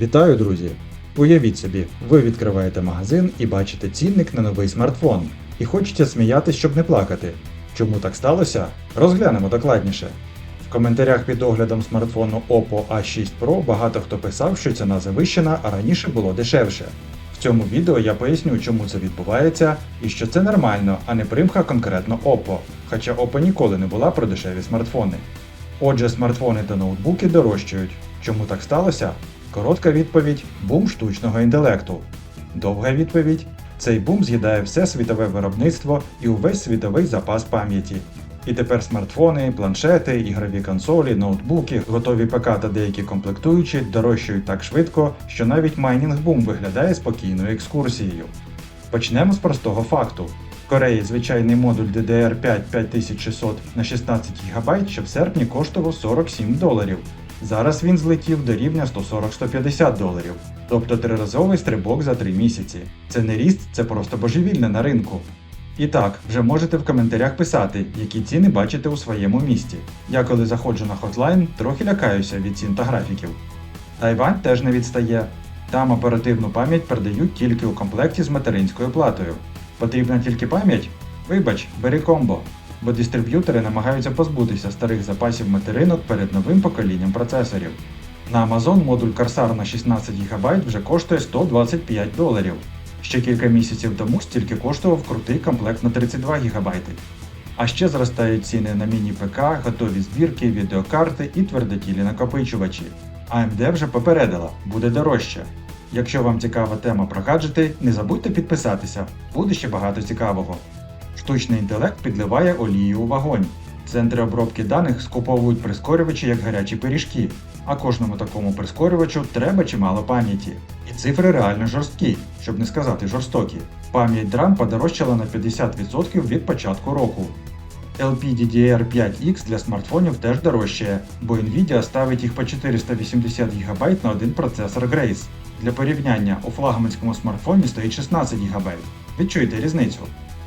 Вітаю, друзі! Уявіть собі, ви відкриваєте магазин і бачите цінник на новий смартфон. І хочеться сміятись, щоб не плакати. Чому так сталося? Розглянемо докладніше. В коментарях під оглядом смартфону Oppo A6 Pro багато хто писав, що ціна завищена, а раніше було дешевше. В цьому відео я поясню, чому це відбувається і що це нормально, а не примха конкретно Oppo, хоча Oppo ніколи не була про дешеві смартфони. Отже, смартфони та ноутбуки дорожчають. Чому так сталося? Коротка відповідь бум штучного інтелекту. Довга відповідь цей бум з'їдає все світове виробництво і увесь світовий запас пам'яті. І тепер смартфони, планшети, ігрові консолі, ноутбуки, готові ПК та деякі комплектуючі дорожчають так швидко, що навіть майнінг бум виглядає спокійною екскурсією. Почнемо з простого факту. В Кореї звичайний модуль DDR5 5600 на 16 ГБ ще в серпні коштував 47 доларів. Зараз він злетів до рівня 140-150 доларів, тобто триразовий стрибок за 3 місяці. Це не ріст, це просто божевільне на ринку. І так, вже можете в коментарях писати, які ціни бачите у своєму місті. Я коли заходжу на Hotline, трохи лякаюся від цін та графіків. Тайвань теж не відстає. Там оперативну пам'ять передають тільки у комплекті з материнською платою. Потрібна тільки пам'ять? Вибач, бери комбо, бо дистриб'ютори намагаються позбутися старих запасів материнок перед новим поколінням процесорів. На Amazon модуль Corsair на 16 ГБ вже коштує 125 доларів. Ще кілька місяців тому стільки коштував крутий комплект на 32 ГБ. А ще зростають ціни на міні-ПК, готові збірки, відеокарти і твердотілі накопичувачі. AMD вже попередила, буде дорожче. Якщо вам цікава тема про гаджети, не забудьте підписатися, буде ще багато цікавого. Штучний інтелект підливає олію у вогонь. Центри обробки даних скуповують прискорювачі як гарячі пиріжки, а кожному такому прискорювачу треба чимало пам'яті. І цифри реально жорсткі, щоб не сказати жорстокі. Пам'ять DRAM подорожчала на 50% від початку року. LPDDR5X для смартфонів теж дорожчає, бо Nvidia ставить їх по 480 ГБ на один процесор Grace. Для порівняння у флагманському смартфоні стоїть 16 ГБ. Відчуєте різницю?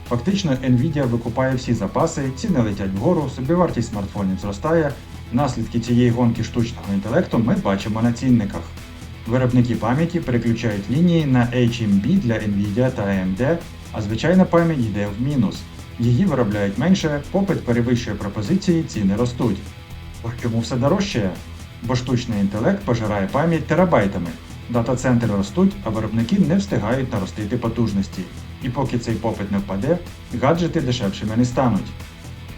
Фактично Nvidia викупає всі запаси, ціни летять вгору, собівартість смартфонів зростає. Наслідки цієї гонки штучного інтелекту ми бачимо на цінниках. Виробники пам'яті переключають лінії на HMB для Nvidia та AMD, а звичайна пам'ять йде в мінус. Її виробляють менше, попит перевищує пропозиції, ціни ростуть. Чому все дорожчає? Бо штучний інтелект пожирає пам'ять терабайтами. Дата-центри ростуть, а виробники не встигають наростити потужності. І поки цей попит не впаде, гаджети дешевшими не стануть.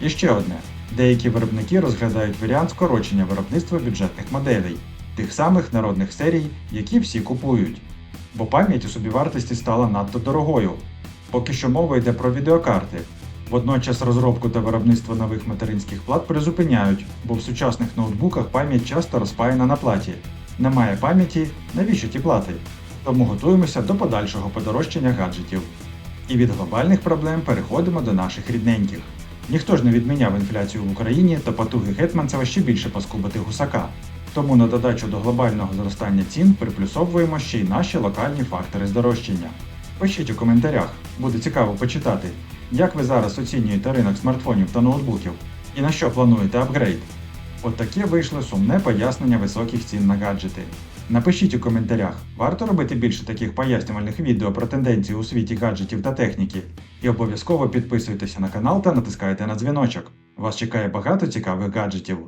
І ще одне: деякі виробники розглядають варіант скорочення виробництва бюджетних моделей, тих самих народних серій, які всі купують. Бо пам'ять у собівартості стала надто дорогою. Поки що мова йде про відеокарти. Водночас розробку та виробництво нових материнських плат призупиняють, бо в сучасних ноутбуках пам'ять часто розпаяна на платі. Немає пам'яті, навіщо ті плати? Тому готуємося до подальшого подорожчання гаджетів. І від глобальних проблем переходимо до наших рідненьких. Ніхто ж не відміняв інфляцію в Україні та потуги Гетманцева ще більше поскубити гусака. Тому на додачу до глобального зростання цін приплюсовуємо ще й наші локальні фактори здорожчання. Пишіть у коментарях, буде цікаво почитати, як ви зараз оцінюєте ринок смартфонів та ноутбуків і на що плануєте апгрейд. От вийшло сумне пояснення високих цін на гаджети. Напишіть у коментарях, варто робити більше таких пояснювальних відео про тенденції у світі гаджетів та техніки. І обов'язково підписуйтеся на канал та натискайте на дзвіночок. Вас чекає багато цікавих гаджетів.